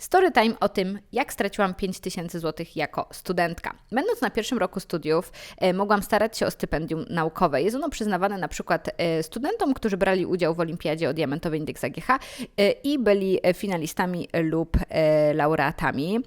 Story time o tym, jak straciłam 5000 zł jako studentka. Będąc na pierwszym roku studiów, e, mogłam starać się o stypendium naukowe. Jest ono przyznawane na przykład e, studentom, którzy brali udział w Olimpiadzie o Diamentowy Indeks AGH e, i byli finalistami lub laureatami.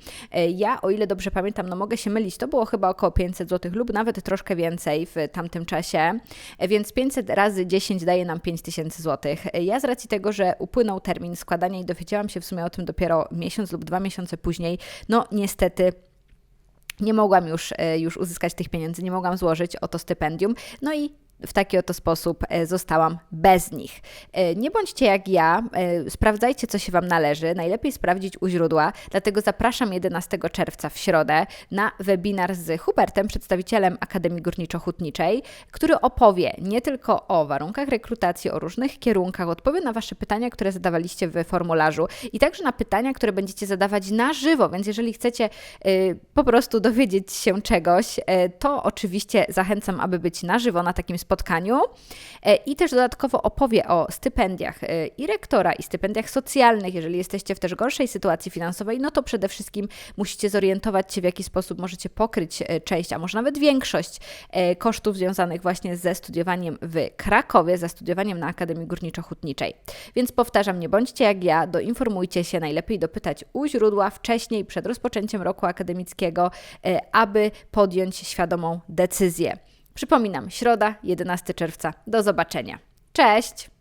Ja, o ile dobrze pamiętam, no mogę się mylić, to było chyba około 500 zł lub nawet troszkę więcej w tamtym czasie, więc 500 razy 10 daje nam 5000 zł. Ja z racji tego, że upłynął termin składania i dowiedziałam się w sumie o tym dopiero miesiąc lub dwa miesiące później, no niestety nie mogłam już, e, już uzyskać tych pieniędzy, nie mogłam złożyć o to stypendium. No i w taki oto sposób e, zostałam bez nich. E, Nie bądźcie jak ja, e, sprawdzajcie, co się Wam należy. Najlepiej sprawdzić u źródła, dlatego zapraszam 11 czerwca w środę na webinar z Hubertem, przedstawicielem Akademii Górniczo-Hutniczej, który opowie nie tylko o warunkach rekrutacji, o różnych kierunkach, odpowie na Wasze pytania, które zadawaliście w formularzu i także na pytania, które będziecie zadawać na żywo, więc jeżeli chcecie po prostu dowiedzieć się czegoś, to oczywiście zachęcam, aby być na żywo na takim spotkaniu y, i też dodatkowo opowie o stypendiach y, i rektora, i stypendiach socjalnych. Jeżeli jesteście w też gorszej sytuacji finansowej, no to przede wszystkim musicie zorientować się, w jaki sposób możecie pokryć y, część, a może nawet większość kosztów związanych właśnie ze studiowaniem w Krakowie, ze studiowaniem na Akademii Górniczo-Hutniczej. Więc powtarzam, nie bądźcie jak ja, doinformujcie się, najlepiej dopytać u źródła wcześniej, przed rozpoczęciem roku akademickiego, aby podjąć świadomą decyzję. Przypominam, środa, 11 czerwca. Do zobaczenia. Cześć!